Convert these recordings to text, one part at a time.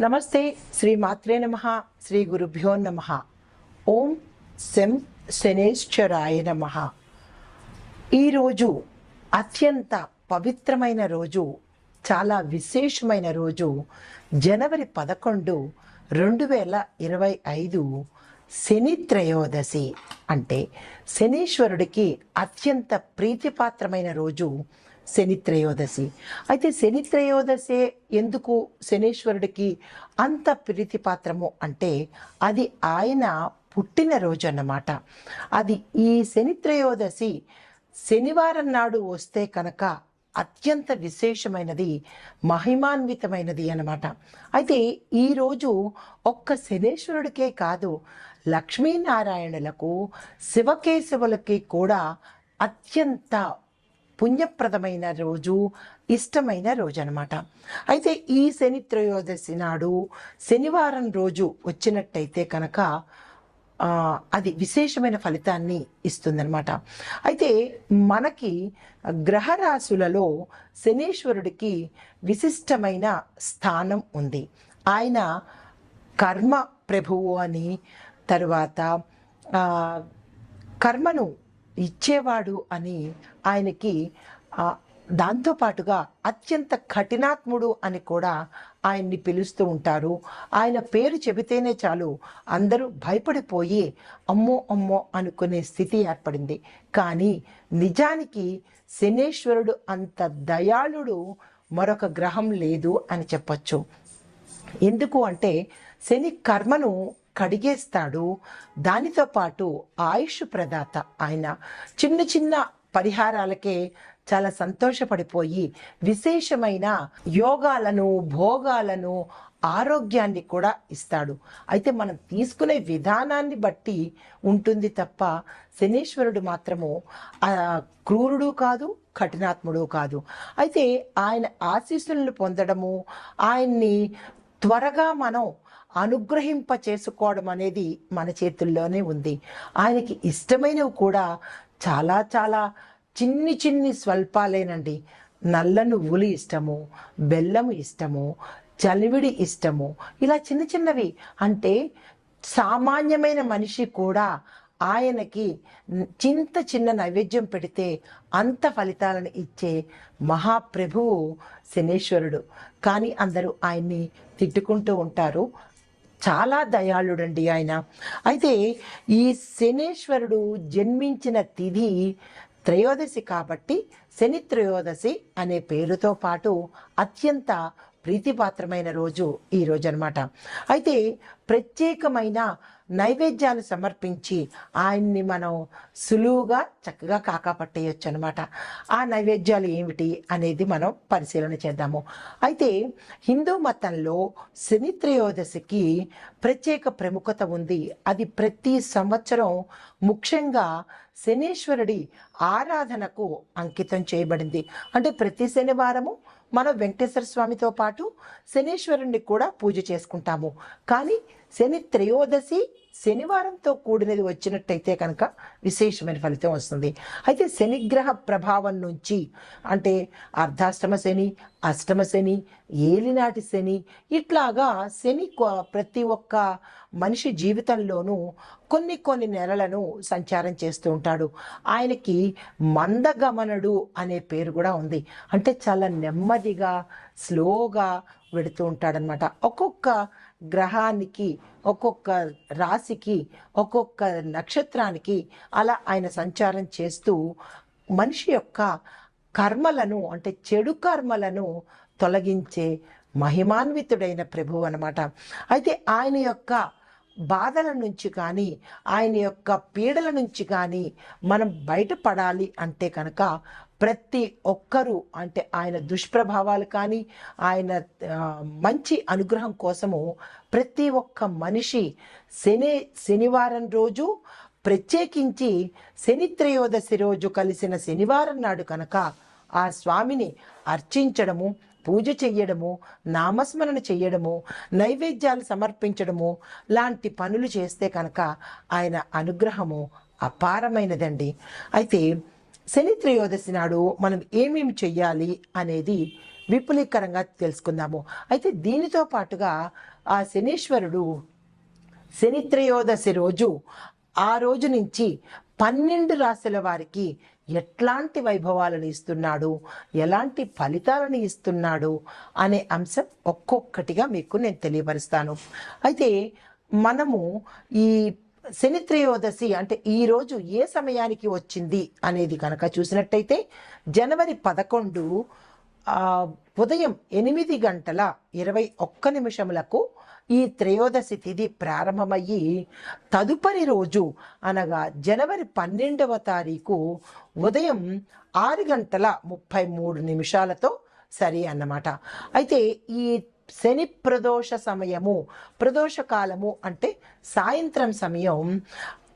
నమస్తే శ్రీ మాత్రే నమ శ్రీ గురుభ్యో నమ. ఓం శం శనేశ్వరాయ నమ. ఈరోజు అత్యంత పవిత్రమైన రోజు చాలా విశేషమైన రోజు జనవరి పదకొండు రెండు వేల ఇరవై ఐదు శని త్రయోదశి. అంటే శనీశ్వరుడికి అత్యంత ప్రీతిపాత్రమైన రోజు శని త్రయోదశి. అయితే శని త్రయోదశే ఎందుకు శనీశ్వరుడికి అంత ప్రీతిపాత్రము అంటే అది ఆయన పుట్టిన రోజు అన్నమాట అది ఈ శని త్రయోదశి శనివారం నాడు వస్తే కనుక అత్యంత విశేషమైనది మహిమాన్వితమైనది అనమాట అయితే ఈరోజు ఒక్క శనేశ్వరుడికే కాదు లక్ష్మీనారాయణులకు శివకేశవులకి కూడా అత్యంత పుణ్యప్రదమైన రోజు ఇష్టమైన రోజు అనమాట అయితే ఈ శని త్రయోదశి నాడు శనివారం రోజు వచ్చినట్టయితే కనుక అది విశేషమైన ఫలితాన్ని ఇస్తుందన్నమాట. అయితే మనకి గ్రహరాశులలో శనీశ్వరుడికి విశిష్టమైన స్థానం ఉంది. ఆయన కర్మ ప్రభువు అని తరువాత కర్మను ఇచ్చేవాడు అని ఆయనకి దాంతో దాంతోపాటుగా అత్యంత కఠినాత్ముడు అని కూడా ఆయన్ని పిలుస్తూ ఉంటారు. ఆయన పేరు చెబితేనే చాలు అందరూ భయపడిపోయి అమ్మో అమ్మో అనుకునే స్థితి ఏర్పడింది. కానీ నిజానికి శనేశ్వరుడు అంత దయాళుడు మరొక గ్రహం లేదు అని చెప్పొచ్చు. ఎందుకు అంటే శని కర్మను కడిగేస్తాడు. దానితో పాటు ఆయుష్ ప్రదాత ఆయన చిన్న చిన్న పరిహారాలకే చాలా సంతోషపడిపోయి విశేషమైన యోగాలను భోగాలను ఆరోగ్యాన్ని కూడా ఇస్తాడు. అయితే మనం తీసుకునే విధానాన్ని బట్టి ఉంటుంది తప్ప శనీశ్వరుడు మాత్రము క్రూరుడు కాదు కఠినాత్ముడు కాదు. అయితే ఆయన ఆశీస్సులను పొందడము ఆయన్ని త్వరగా మనం అనుగ్రహింప చేసుకోవడం అనేది మన చేతుల్లోనే ఉంది. ఆయనకి ఇష్టమైనవి కూడా చాలా చాలా చిన్ని చిన్ని స్వల్పాలేనండి. నల్ల నువ్వులు ఇష్టము బెల్లము ఇష్టము చలివిడి ఇష్టము ఇలా చిన్న చిన్నవి. అంటే సామాన్యమైన మనిషి కూడా ఆయనకి చింత చిన్న నైవేద్యం పెడితే అంత ఫలితాలను ఇచ్చే మహాప్రభువు శనేశ్వరుడు. కానీ అందరూ ఆయన్ని తిట్టుకుంటూ ఉంటారు. చాలా దయాళుడండి ఆయన. అయితే ఈ శనేశ్వరుడు జన్మించిన తిథి త్రయోదశి కాబట్టి శని త్రయోదశి అనే పేరుతో పాటు అత్యంత ప్రీతిపాత్రమైన రోజు ఈ రోజు అనమాట అయితే ప్రత్యేకమైన నైవేద్యాలు సమర్పించి ఆయన్ని మనం సులువుగా చక్కగా కాకాపట్టేయచ్చు అనమాట ఆ నైవేద్యాలు ఏమిటి అనేది మనం పరిశీలన చేద్దాము. అయితే హిందూ మతంలో శని త్రయోదశికి ప్రత్యేక ప్రముఖత ఉంది. అది ప్రతి సంవత్సరం ముఖ్యంగా శనీశ్వరుడి ఆరాధనకు అంకితం చేయబడింది. అంటే ప్రతి శనివారము మనం వెంకటేశ్వర స్వామితో పాటు శనీశ్వరుణ్ణి కూడా పూజ చేసుకుంటాము. కానీ శని త్రయోదశి శనివారంతో కూడినది వచ్చినట్టయితే కనుక విశేషమైన ఫలితం వస్తుంది. అయితే శనిగ్రహ ప్రభావం నుంచి అంటే అర్ధాష్టమ శని అష్టమ శని ఏలినాటి శని ఇట్లాగా శని ప్రతి ఒక్క మనిషి జీవితంలోనూ కొన్ని కొన్ని నెలలను సంచారం చేస్తూ ఉంటాడు. ఆయనకి మందగమనుడు అనే పేరు కూడా ఉంది. అంటే చాలా నెమ్మదిగా స్లోగా వెడుతూ ఉంటాడనమాట ఒక్కొక్క గ్రహానికి ఒక్కొక్క రాశికి ఒక్కొక్క నక్షత్రానికి అలా ఆయన సంచారం చేస్తూ మనిషి యొక్క కర్మలను అంటే చెడు కర్మలను తొలగించే మహిమాన్వితుడైన ప్రభువు అనమాట అయితే ఆయన యొక్క బాధల నుంచి కానీ ఆయన యొక్క పీడల నుంచి కానీ మనం బయటపడాలి అంటే కనుక ప్రతి ఒక్కరూ అంటే ఆయన దుష్ప్రభావాలు కానీ ఆయన మంచి అనుగ్రహం కోసము ప్రతి ఒక్క మనిషి శని శనివారం రోజు ప్రత్యేకించి శని త్రయోదశి రోజు కలిసిన శనివారం నాడు కనుక ఆ స్వామిని అర్చించడము పూజ చెయ్యడము నామస్మరణ చెయ్యడము నైవేద్యాలు సమర్పించడము లాంటి పనులు చేస్తే కనుక ఆయన అనుగ్రహము అపారమైనదండి. అయితే శని త్రయోదశి నాడు మనం ఏమేమి చెయ్యాలి అనేది విపులీకరంగా తెలుసుకుందాము. అయితే దీనితో పాటుగా ఆ శనీశ్వరుడు శని త్రయోదశి రోజు ఆ రోజు నుంచి పన్నెండు రాశుల వారికి ఎట్లాంటి వైభవాలను ఇస్తున్నాడు ఎలాంటి ఫలితాలను ఇస్తున్నాడు అనే అంశం ఒక్కొక్కటిగా మీకు నేను తెలియపరుస్తాను. అయితే మనము ఈ శని త్రయోదశి అంటే ఈ రోజు ఏ సమయానికి వచ్చింది అనేది కనుక చూసినట్టయితే జనవరి పదకొండు ఉదయం ఎనిమిది గంటల ఇరవై ఒక్క నిమిషములకు ఈ త్రయోదశి తిథి ప్రారంభమయ్యి తదుపరి రోజు అనగా జనవరి పన్నెండవ తారీఖు ఉదయం ఆరు గంటల ముప్పై మూడు నిమిషాలతో సరి అన్నమాట. అయితే ఈ శని ప్రదోష సమయము ప్రదోష కాలము అంటే సాయంత్రం సమయం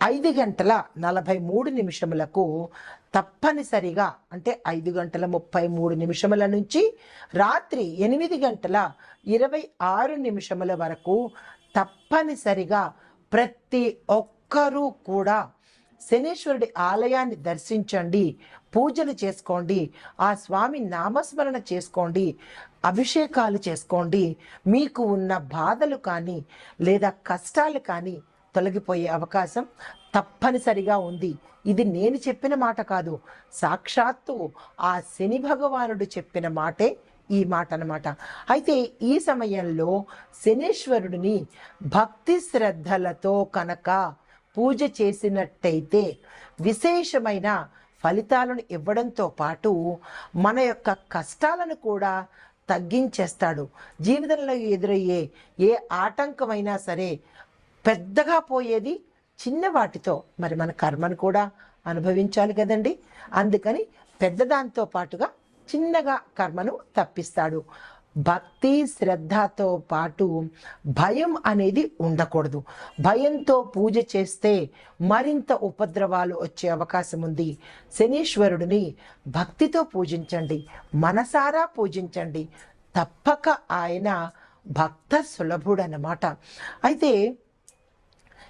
ఐదు గంటల నలభై మూడు నిమిషములకు తప్పనిసరిగా అంటే ఐదు గంటల ముప్పై మూడు నిమిషముల నుంచి రాత్రి ఎనిమిది గంటల ఇరవై ఆరు నిమిషముల వరకు తప్పనిసరిగా ప్రతి ఒక్కరూ కూడా శనీశ్వరుడి ఆలయాన్ని దర్శించండి పూజలు చేసుకోండి ఆ స్వామి నామస్మరణ చేసుకోండి అభిషేకాలు చేసుకోండి. మీకు ఉన్న బాధలు కానీ లేదా కష్టాలు కానీ తొలగిపోయే అవకాశం తప్పనిసరిగా ఉంది. ఇది నేను చెప్పిన మాట కాదు. సాక్షాత్తు ఆ శని భగవానుడు చెప్పిన మాటే ఈ మాట అనమాట అయితే ఈ సమయంలో శనీశ్వరుడిని భక్తి శ్రద్ధలతో కనుక పూజ చేసినట్టయితే విశేషమైన ఫలితాలను ఇవ్వడంతో పాటు మన యొక్క కష్టాలను కూడా తగ్గించేస్తాడు. జీవితంలో ఎదురయ్యే ఏ ఆటంకమైనా సరే పెద్దగా పోయేది చిన్న వాటితో. మరి మన కర్మను కూడా అనుభవించాలి కదండి. అందుకని పెద్దదాంతో పాటుగా చిన్నగా కర్మను తప్పిస్తాడు. భక్తి శ్రద్ధతో పాటు భయం అనేది ఉండకూడదు. భయంతో పూజ చేస్తే మరింత ఉపద్రవాలు వచ్చే అవకాశం ఉంది. శనీశ్వరుడిని భక్తితో పూజించండి. మనసారా పూజించండి. తప్పక ఆయన భక్త సులభుడనమాట అయితే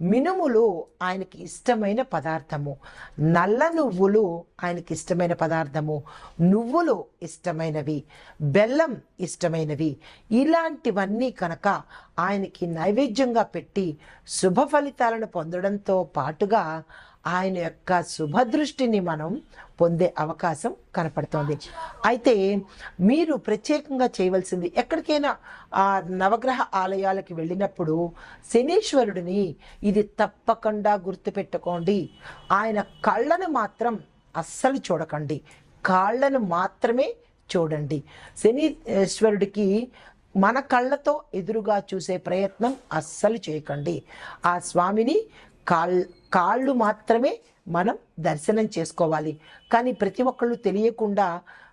మినుములు ఆయనకి ఇష్టమైన పదార్థము. నల్ల నువ్వులు ఆయనకి ఇష్టమైన పదార్థము. నువ్వులు ఇష్టమైనవి. బెల్లం ఇష్టమైనవి. ఇలాంటివన్నీ కనుక ఆయనకి నైవేద్యంగా పెట్టి శుభ ఫలితాలను పొందడంతో పాటుగా ఆయన యొక్క శుభదృష్టిని మనం పొందే అవకాశం కనపడుతోంది. అయితే మీరు ప్రత్యేకంగా చేయవలసింది ఎక్కడికైనా ఆ నవగ్రహ ఆలయాలకు వెళ్ళినప్పుడు శనీశ్వరుడిని ఇది తప్పకుండా గుర్తుపెట్టుకోండి. ఆయన కళ్ళను మాత్రం అస్సలు చూడకండి. కాళ్ళను మాత్రమే చూడండి. శనీశ్వరుడికి మన కళ్ళతో ఎదురుగా చూసే ప్రయత్నం అస్సలు చేయకండి. ఆ స్వామిని కాళ్ళ కాళ్ళు మాత్రమే మనం దర్శనం చేసుకోవాలి. కానీ ప్రతి ఒక్కళ్ళు తెలియకుండా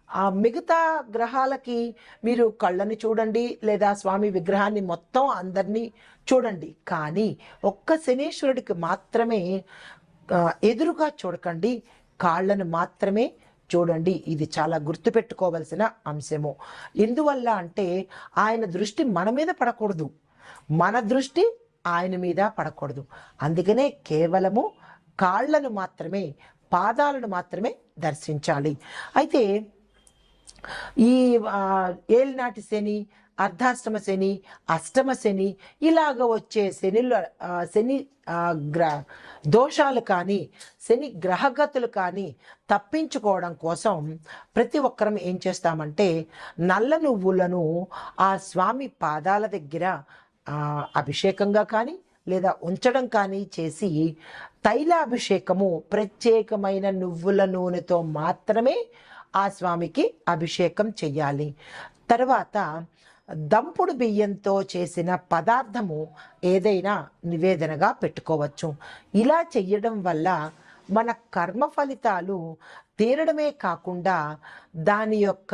ఆ మిగతా గ్రహాలకి మీరు కళ్ళని చూడండి లేదా స్వామి విగ్రహాన్ని మొత్తం అందరినీ చూడండి. కానీ ఒక్క శనీశ్వరుడికి మాత్రమే ఎదురుగా చూడకండి కాళ్ళను మాత్రమే చూడండి. ఇది చాలా గుర్తుపెట్టుకోవలసిన అంశము. ఎందువల్ల అంటే ఆయన దృష్టి మన మీద పడకూడదు. మన దృష్టి ఆయన మీద పడకూడదు. అందుకనే కేవలము కాళ్ళను మాత్రమే పాదాలను మాత్రమే దర్శించాలి. అయితే ఈ ఏలినాటి శని అర్ధాష్టమ శని అష్టమ శని ఇలాగ వచ్చే శనిల శని గ్ర దోషాలు కానీ శని గ్రహగతులు కానీ తప్పించుకోవడం కోసం ప్రతి ఒక్కరం ఏం చేస్తామంటే నల్ల నువ్వులను ఆ స్వామి పాదాల దగ్గర అభిషేకంగా కానీ లేదా ఉంచడం కానీ చేసి తైలాభిషేకము ప్రత్యేకమైన నువ్వుల నూనెతో మాత్రమే ఆ స్వామికి అభిషేకం చెయ్యాలి. తర్వాత దంపుడు బియ్యంతో చేసిన పదార్థము ఏదైనా నివేదనగా పెట్టుకోవచ్చు. ఇలా చెయ్యడం వల్ల మన కర్మ ఫలితాలు తీరడమే కాకుండా దాని యొక్క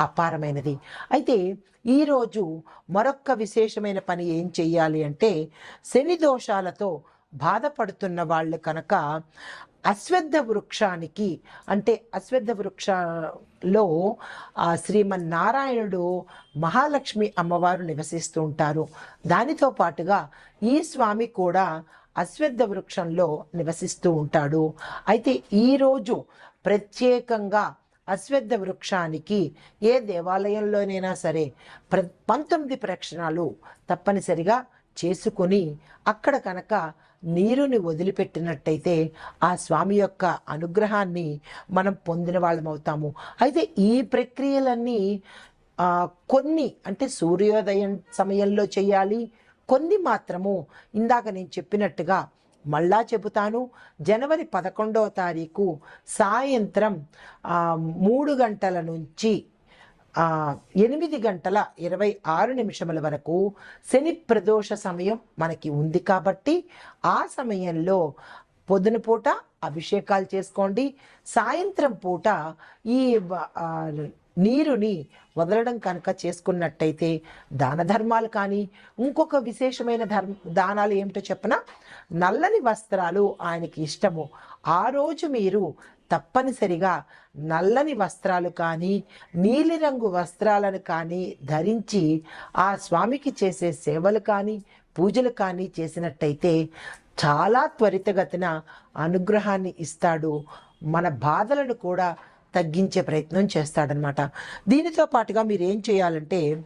అపారమైనది. అయితే ఈరోజు మరొక్క విశేషమైన పని ఏం చెయ్యాలి అంటే శని దోషాలతో బాధపడుతున్న వాళ్ళు కనుక అశ్వద్ధ వృక్షానికి అంటే అశ్వద్ధ వృక్షలో శ్రీమన్నారాయణుడు మహాలక్ష్మి అమ్మవారు నివసిస్తూ ఉంటారు. దానితో పాటుగా ఈ స్వామి కూడా అశ్వద్ధ వృక్షంలో నివసిస్తూ ఉంటాడు. అయితే ఈరోజు ప్రత్యేకంగా అశ్వద్ధ వృక్షానికి ఏ దేవాలయంలోనైనా సరే ప్ర పంతొమ్మిది ప్రక్షణాలు తప్పనిసరిగా చేసుకుని అక్కడ కనుక నీరుని వదిలిపెట్టినట్టయితే ఆ స్వామి యొక్క అనుగ్రహాన్ని మనం పొందిన వాళ్ళం అవుతాము. అయితే ఈ ప్రక్రియలన్నీ కొన్ని అంటే సూర్యోదయం సమయంలో చేయాలి కొన్ని మాత్రము ఇందాక నేను చెప్పినట్టుగా మళ్ళా చెబుతాను. జనవరి పదకొండవ తారీఖు సాయంత్రం మూడు గంటల నుంచి ఎనిమిది గంటల ఇరవై ఆరు నిమిషముల వరకు శని ప్రదోష సమయం మనకి ఉంది కాబట్టి ఆ సమయంలో పొద్దున పూట అభిషేకాలు చేసుకోండి. సాయంత్రం పూట ఈ నీరుని వదలడం కనుక చేసుకున్నట్టయితే దాన ధర్మాలు కానీ ఇంకొక విశేషమైన ధర్మ దానాలు ఏమిటో చెప్పన? నల్లని వస్త్రాలు ఆయనకి ఇష్టము. ఆ రోజు మీరు తప్పనిసరిగా నల్లని వస్త్రాలు కానీ నీలిరంగు వస్త్రాలను కానీ ధరించి ఆ స్వామికి చేసే సేవలు కానీ పూజలు కానీ చేసినట్టయితే చాలా త్వరితగతిన అనుగ్రహాన్ని ఇస్తాడు. మన బాధలను కూడా తగ్గించే ప్రయత్నం చేస్తాడనమాట. దీనితో పాటుగా మీరు ఏం చేయాలంటే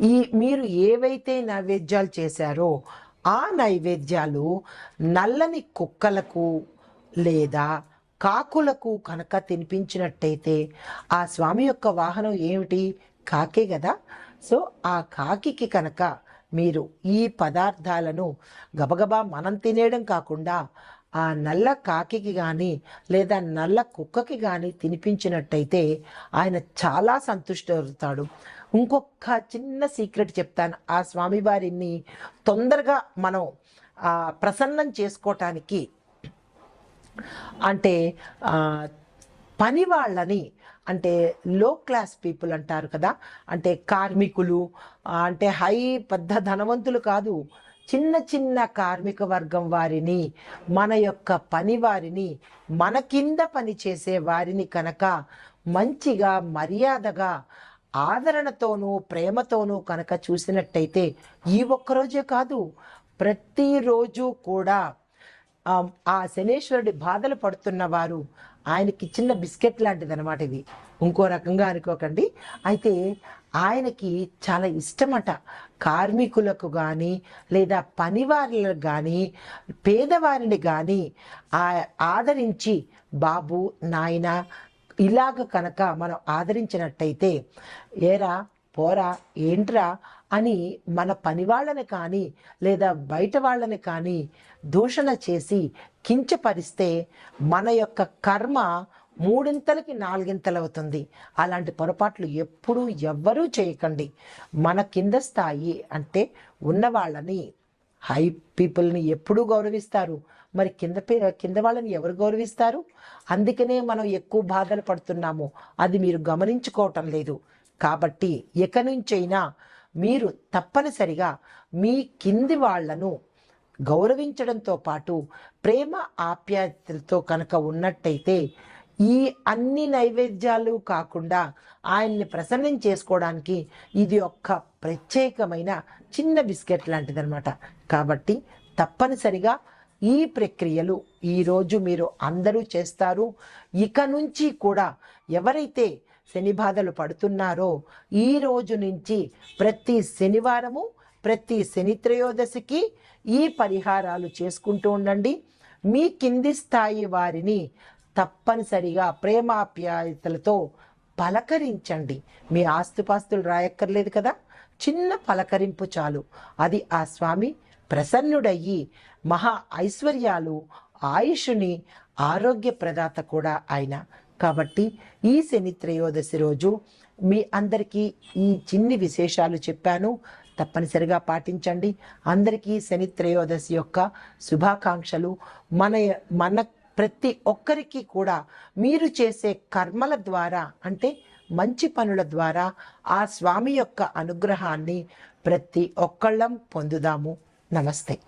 ఈ మీరు ఏవైతే నైవేద్యాలు చేశారో ఆ నైవేద్యాలు నల్లని కుక్కలకు లేదా కాకులకు కనుక తినిపించినట్టయితే ఆ స్వామి యొక్క వాహనం ఏమిటి? కాకే కదా. సో ఆ కాకికి కనుక మీరు ఈ పదార్థాలను గబగబా మనం తినేయడం కాకుండా ఆ నల్ల కాకికి కానీ లేదా నల్ల కుక్కకి కానీ తినిపించినట్టయితే ఆయన చాలా సంతుష్టవుతాడు. ఇంకొక చిన్న సీక్రెట్ చెప్తాను. ఆ స్వామివారిని తొందరగా మనం ప్రసన్నం చేసుకోవటానికి అంటే పని వాళ్ళని అంటే లో క్లాస్ పీపుల్ అంటారు కదా అంటే కార్మికులు అంటే హై పెద్ద ధనవంతులు కాదు చిన్న చిన్న కార్మిక వర్గం వారిని మన యొక్క పని వారిని మన కింద పని చేసే వారిని కనుక మంచిగా మర్యాదగా ఆదరణతోనూ ప్రేమతోనూ కనుక చూసినట్టయితే ఈ ఒక్కరోజే కాదు ప్రతిరోజు కూడా ఆ, ఆ శనేశ్వరుడి బాధలు పడుతున్న వారు ఆయనకి చిన్న బిస్కెట్ లాంటిది అనమాట ఇది. ఇంకో రకంగా అనుకోకండి. అయితే ఆయనకి చాలా ఇష్టమట. కార్మికులకు కానీ లేదా పనివారులకు కానీ పేదవారిని కానీ ఆ ఆదరించి బాబు నాయన ఇలాగ కనుక మనం ఆదరించినట్టయితే ఏరా పోరా ఏంట్రా అని మన పని వాళ్ళని కానీ లేదా బయట వాళ్ళని కానీ దూషణ చేసి కించపరిస్తే మన యొక్క కర్మ మూడింతలకి నాలుగింతలు అవుతుంది అలాంటి పొరపాట్లు ఎప్పుడూ ఎవ్వరూ చేయకండి. మన కింద స్థాయి అంటే ఉన్న వాళ్ళని హై పీపుల్ని ఎప్పుడూ గౌరవిస్తారు. మరి కింద పే- కింద వాళ్ళని ఎవరు గౌరవిస్తారు? అందుకనే మనం ఎక్కువ బాధలు పడుతున్నాము. అది మీరు గమనించుకోవటం లేదు. కాబట్టి ఇక నుంచైనా మీరు తప్పనిసరిగా మీ కింది వాళ్ళను గౌరవించడంతో పాటు ప్రేమ ఆప్యాయతలతో కనుక ఉన్నట్టయితే ఈ అన్ని నైవేద్యాలు కాకుండా ఆయన్ని ప్రసన్నం చేసుకోవడానికి ఇది ఒక్క ప్రత్యేకమైన చిన్న బిస్కెట్ లాంటిదనమాట కాబట్టి తప్పనిసరిగా ఈ ప్రక్రియలు ఈరోజు మీరు అందరూ చేస్తారు. ఇక నుంచి కూడా ఎవరైతే శని బాధలు పడుతున్నారో ఈ రోజు నుంచి ప్రతి శనివారము ప్రతి శని త్రయోదశికి ఈ పరిహారాలు చేసుకుంటూ ఉండండి. మీ కింది స్థాయి వారిని తప్పనిసరిగా ప్రేమాప్యాయతలతో పలకరించండి. మీ ఆస్తుపాస్తులు రాయక్కర్లేదు కదా? చిన్న పలకరింపు చాలు. అది ఆ స్వామి ప్రసన్నుడయ్యి మహా ఐశ్వర్యాలు ఆయుషుని ఆరోగ్య ప్రదాత కూడా ఆయన. కాబట్టి ఈ శని త్రయోదశి రోజు మీ అందరికీ ఈ చిన్ని విశేషాలు చెప్పాను. తప్పనిసరిగా పాటించండి. అందరికీ శని త్రయోదశి యొక్క శుభాకాంక్షలు. మన మన ప్రతి ఒక్కరికి కూడా మీరు చేసే కర్మల ద్వారా అంటే మంచి పనుల ద్వారా ఆ స్వామి యొక్క అనుగ్రహాన్ని ప్రతి ఒక్కళ్ళం పొందుదాము. నమస్తే.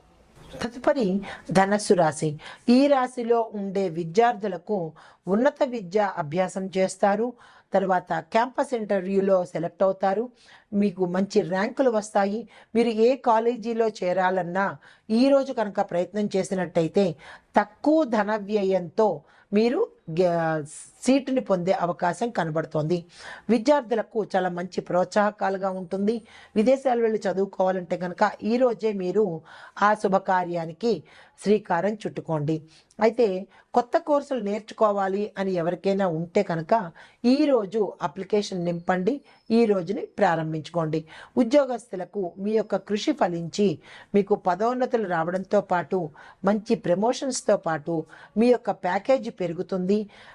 తదుపరి ధనస్సు రాశి. ఈ రాశిలో ఉండే విద్యార్థులకు ఉన్నత విద్య అభ్యాసం చేస్తారు. తర్వాత క్యాంపస్ ఇంటర్వ్యూలో సెలెక్ట్ అవుతారు. మీకు మంచి ర్యాంకులు వస్తాయి. మీరు ఏ కాలేజీలో చేరాలన్నా ఈరోజు కనుక ప్రయత్నం చేసినట్టయితే తక్కువ ధన వ్యయంతో మీరు సీటుని పొందే అవకాశం కనబడుతోంది. విద్యార్థులకు చాలా మంచి ప్రోత్సాహకాలుగా ఉంటుంది. విదేశాలు వెళ్ళి చదువుకోవాలంటే కనుక ఈరోజే మీరు ఆ శుభకార్యానికి శ్రీకారం చుట్టుకోండి. అయితే కొత్త కోర్సులు నేర్చుకోవాలి అని ఎవరికైనా ఉంటే కనుక ఈరోజు అప్లికేషన్ నింపండి. ఈ రోజుని ప్రారంభించుకోండి. ఉద్యోగస్తులకు మీ యొక్క కృషి ఫలించి మీకు పదోన్నతులు రావడంతో పాటు మంచి ప్రమోషన్స్తో పాటు మీ యొక్క ప్యాకేజీ పెరుగుతుంది.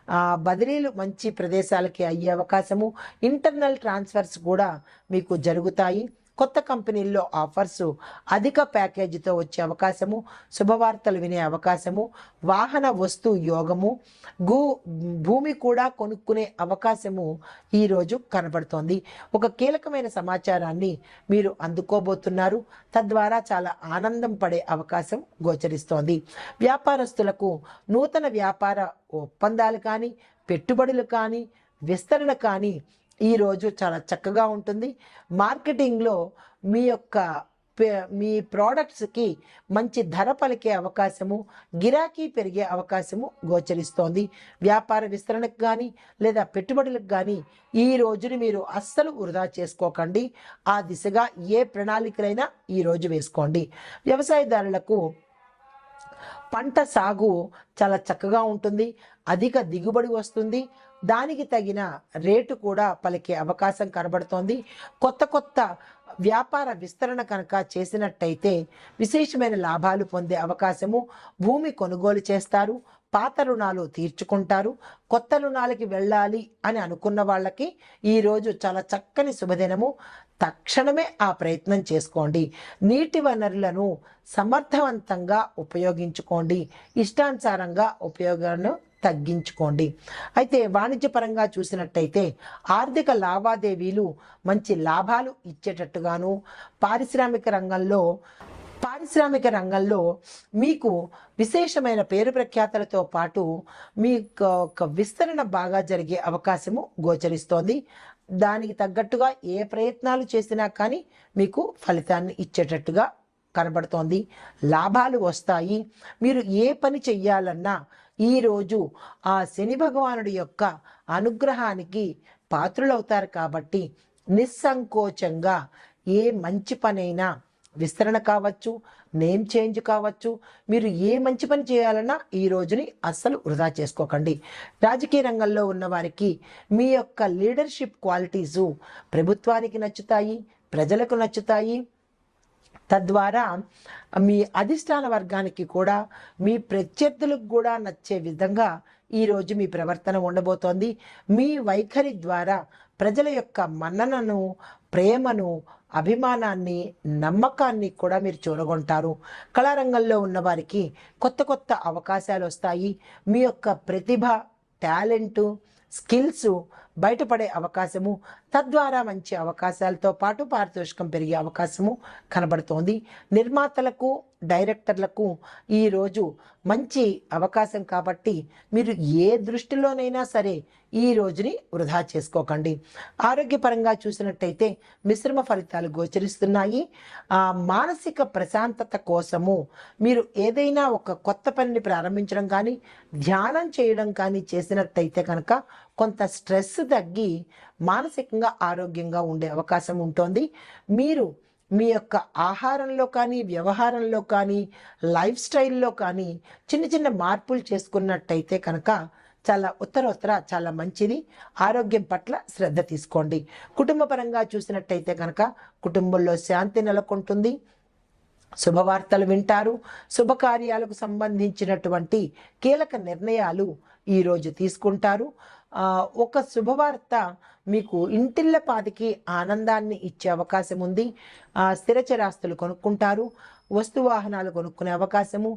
ఆ, బదిలీలు మంచి ప్రదేశాలకి అయ్యే అవకాశము. ఇంటర్నల్ ట్రాన్స్ఫర్స్ కూడా మీకు జరుగుతాయి. కొత్త కంపెనీల్లో ఆఫర్స్ అధిక ప్యాకేజీతో వచ్చే అవకాశము శుభవార్తలు వినే అవకాశము వాహన వస్తు యోగము భూ భూమి కూడా కొనుక్కునే అవకాశము ఈరోజు కనబడుతోంది. ఒక కీలకమైన సమాచారాన్ని మీరు అందుకోబోతున్నారు. తద్వారా చాలా ఆనందం పడే అవకాశం గోచరిస్తోంది. వ్యాపారస్తులకు నూతన వ్యాపార ఒప్పందాలు కానీ పెట్టుబడులు కానీ విస్తరణ కానీ ఈరోజు చాలా చక్కగా ఉంటుంది. మార్కెటింగ్లో మీ యొక్క పే- మీ ప్రోడక్ట్స్కి మంచి ధర పలికే అవకాశము గిరాకీ పెరిగే అవకాశము గోచరిస్తోంది. వ్యాపార విస్తరణకు కానీ లేదా పెట్టుబడులకు కానీ ఈ రోజుని మీరు అస్సలు వృధా చేసుకోకండి. ఆ దిశగా ఏ ప్రణాళికలైనా ఈ రోజు వేసుకోండి. వ్యవసాయదారులకు పంట సాగు చాలా చక్కగా ఉంటుంది. అధిక దిగుబడి వస్తుంది. దానికి తగిన రేటు కూడా పలికే అవకాశం కనబడుతోంది. కొత్త కొత్త వ్యాపార విస్తరణ కనుక చేసినట్టయితే విశేషమైన లాభాలు పొందే అవకాశము భూమి కొనుగోలు చేస్తారు పాత రుణాలు తీర్చుకుంటారు కొత్త రుణాలకి వెళ్ళాలి అని అనుకున్న వాళ్ళకి ఈరోజు చాలా చక్కని శుభదినము. తక్షణమే ఆ ప్రయత్నం చేసుకోండి. నీటి వనరులను సమర్థవంతంగా ఉపయోగించుకోండి. ఇష్టానుసారంగా ఉపయోగాలను తగ్గించుకోండి. అయితే వాణిజ్యపరంగా చూసినట్టయితే ఆర్థిక లావాదేవీలు మంచి లాభాలు ఇచ్చేటట్టుగాను పారిశ్రామిక రంగంలో పారిశ్రామిక రంగంలో మీకు విశేషమైన పేరు ప్రఖ్యాతలతో పాటు మీ యొక్క విస్తరణ బాగా జరిగే అవకాశము గోచరిస్తోంది. దానికి తగ్గట్టుగా ఏ ప్రయత్నాలు చేసినా కానీ మీకు ఫలితాన్ని ఇచ్చేటట్టుగా కనబడుతోంది. లాభాలు వస్తాయి. మీరు ఏ పని చెయ్యాలన్నా ఈరోజు ఆ శని భగవానుడి యొక్క అనుగ్రహానికి పాత్రులవుతారు కాబట్టి నిస్సంకోచంగా ఏ మంచి పనైనా విస్తరణ కావచ్చు నేమ్ చేంజ్ కావచ్చు మీరు ఏ మంచి పని చేయాలన్నా ఈ రోజుని అస్సలు వృధా చేసుకోకండి. రాజకీయ రంగంలో ఉన్న వారికి మీ యొక్క లీడర్షిప్ క్వాలిటీసు ప్రభుత్వానికి నచ్చుతాయి ప్రజలకు నచ్చుతాయి తద్వారా మీ అధిష్టాన వర్గానికి కూడా మీ ప్రత్యర్థులకు కూడా నచ్చే విధంగా ఈరోజు మీ ప్రవర్తన ఉండబోతోంది. మీ వైఖరి ద్వారా ప్రజల యొక్క మన్ననను ప్రేమను అభిమానాన్ని నమ్మకాన్ని కూడా మీరు చూడగొంటారు. కళారంగంలో ఉన్నవారికి కొత్త కొత్త అవకాశాలు వస్తాయి. మీ యొక్క ప్రతిభ టాలెంటు స్కిల్స్ బయటపడే అవకాశము తద్వారా మంచి అవకాశాలతో పాటు పారితోషికం పెరిగే అవకాశము కనబడుతోంది. నిర్మాతలకు డైరెక్టర్లకు ఈరోజు మంచి అవకాశం కాబట్టి మీరు ఏ దృష్టిలోనైనా సరే ఈ రోజుని వృధా చేసుకోకండి. ఆరోగ్యపరంగా చూసినట్టయితే మిశ్రమ ఫలితాలు గోచరిస్తున్నాయి. ఆ మానసిక ప్రశాంతత కోసము మీరు ఏదైనా ఒక కొత్త పనిని ప్రారంభించడం కానీ ధ్యానం చేయడం కానీ చేసినట్టయితే కనుక కొంత స్ట్రెస్ తగ్గి మానసికంగా ఆరోగ్యంగా ఉండే అవకాశం ఉంటుంది. మీరు మీ యొక్క ఆహారంలో కానీ వ్యవహారంలో కానీ లైఫ్ స్టైల్లో కానీ చిన్న చిన్న మార్పులు చేసుకున్నట్టయితే కనుక చాలా ఉత్తరోత్తర చాలా మంచిది. ఆరోగ్యం పట్ల శ్రద్ధ తీసుకోండి. కుటుంబపరంగా చూసినట్టయితే కనుక కుటుంబంలో శాంతి నెలకొంటుంది. శుభవార్తలు వింటారు. శుభకార్యాలకు సంబంధించినటువంటి కీలక నిర్ణయాలు ఈరోజు తీసుకుంటారు. ఒక శుభవార్త మీకు ఇంటిల్లపాదికి ఆనందాన్ని ఇచ్చే అవకాశం ఉంది స్థిరచరాస్తులు కొనుక్కుంటారు. వస్తు వాహనాలు కొనుక్కునే అవకాశము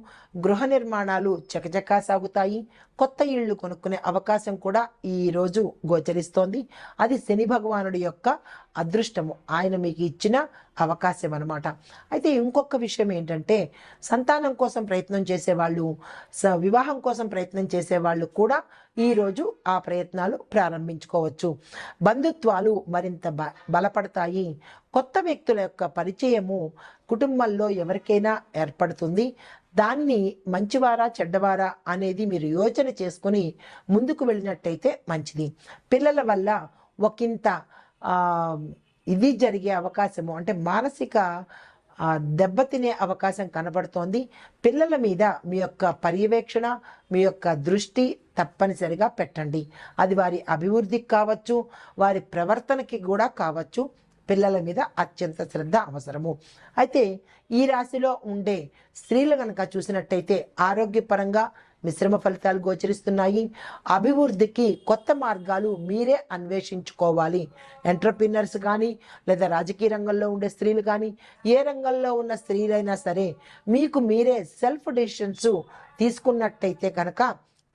గృహ నిర్మాణాలు చకచకా సాగుతాయి. కొత్త ఇళ్ళు కొనుక్కునే అవకాశం కూడా ఈ రోజు గోచరిస్తోంది. అది శని భగవానుడి యొక్క అదృష్టము. ఆయన మీకు ఇచ్చిన అవకాశం అనమాట అయితే ఇంకొక విషయం ఏంటంటే సంతానం కోసం ప్రయత్నం చేసేవాళ్ళు స వివాహం కోసం ప్రయత్నం చేసేవాళ్ళు కూడా ఈరోజు ఆ ప్రయత్నాలు ప్రారంభించుకోవచ్చు. బంధుత్వాలు మరింత బ బలపడతాయి. కొత్త వ్యక్తుల యొక్క పరిచయము కుటుంబంలో ఎవరికైనా ఏర్పడుతుంది. దాన్ని మంచివారా చెడ్డవారా అనేది మీరు యోచన చేసుకుని ముందుకు వెళ్ళినట్టయితే మంచిది. పిల్లల వల్ల ఒకంత ఇది జరిగే అవకాశము అంటే మానసిక దెబ్బతినే అవకాశం కనబడుతోంది. పిల్లల మీద మీ యొక్క పర్యవేక్షణ మీ యొక్క దృష్టి తప్పనిసరిగా పెట్టండి. అది వారి అభివృద్ధికి కావచ్చు వారి ప్రవర్తనకి కూడా కావచ్చు. పిల్లల మీద అత్యంత శ్రద్ధ అవసరము. అయితే ఈ రాశిలో ఉండే స్త్రీలు కనుక చూసినట్టయితే ఆరోగ్యపరంగా మిశ్రమ ఫలితాలు గోచరిస్తున్నాయి. అభివృద్ధికి కొత్త మార్గాలు మీరే అన్వేషించుకోవాలి. ఎంటర్ప్రినర్స్ కానీ లేదా రాజకీయ రంగంలో ఉండే స్త్రీలు కానీ ఏ రంగంలో ఉన్న స్త్రీలైనా సరే మీకు మీరే సెల్ఫ్ డెసిషన్స్ తీసుకున్నట్టయితే కనుక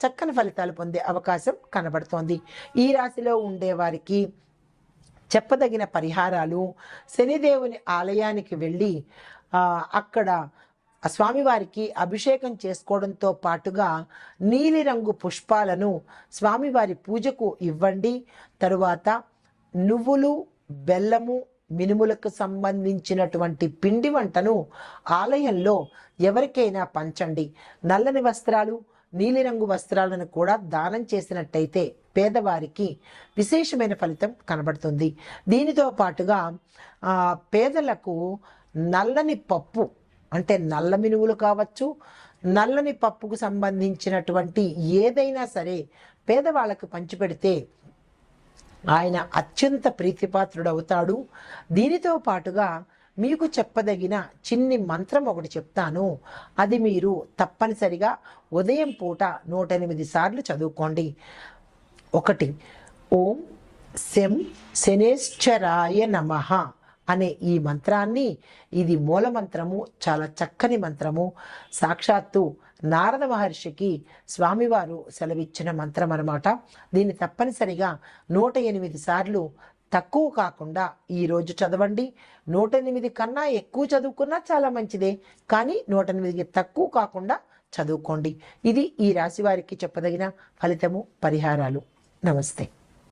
చక్కని ఫలితాలు పొందే అవకాశం కనబడుతోంది. ఈ రాశిలో ఉండే వారికి చెప్పదగిన పరిహారాలు. శనిదేవుని ఆలయానికి వెళ్ళి అక్కడ స్వామివారికి అభిషేకం చేసుకోవడంతో పాటుగా నీలిరంగు పుష్పాలను స్వామివారి పూజకు ఇవ్వండి. తరువాత నువ్వులు బెల్లము మినుములకు సంబంధించినటువంటి పిండి వంటను ఆలయంలో ఎవరికైనా పంచండి. నల్లని వస్త్రాలు నీలిరంగు వస్త్రాలను కూడా దానం చేసినట్టయితే పేదవారికి విశేషమైన ఫలితం కనబడుతుంది. దీనితో పాటుగా పేదలకు నల్లని పప్పు అంటే నల్ల మినువులు కావచ్చు నల్లని పప్పుకు సంబంధించినటువంటి ఏదైనా సరే పేదవాళ్ళకు పంచిపెడితే ఆయన అత్యంత ప్రీతిపాత్రుడు అవుతాడు దీనితో పాటుగా మీకు చెప్పదగిన చిన్ని మంత్రం ఒకటి చెప్తాను. అది మీరు తప్పనిసరిగా ఉదయం పూట నూట ఎనిమిది సార్లు చదువుకోండి. ఒకటి ఓం శం శనేశ్వరాయ నమః అనే ఈ మంత్రాన్ని ఇది మూల మంత్రము చాలా చక్కని మంత్రము. సాక్షాత్తు నారద మహర్షికి స్వామివారు సెలవిచ్చిన మంత్రం అన్నమాట దీన్ని తప్పనిసరిగా నూట ఎనిమిది సార్లు తక్కువ కాకుండా ఈరోజు చదవండి. నూట ఎనిమిది కన్నా ఎక్కువ చదువుకున్నా చాలా మంచిదే. కానీ నూట ఎనిమిదికి తక్కువ కాకుండా చదువుకోండి. ఇది ఈ రాశి వారికి చెప్పదగిన ఫలితము పరిహారాలు. నమస్తే.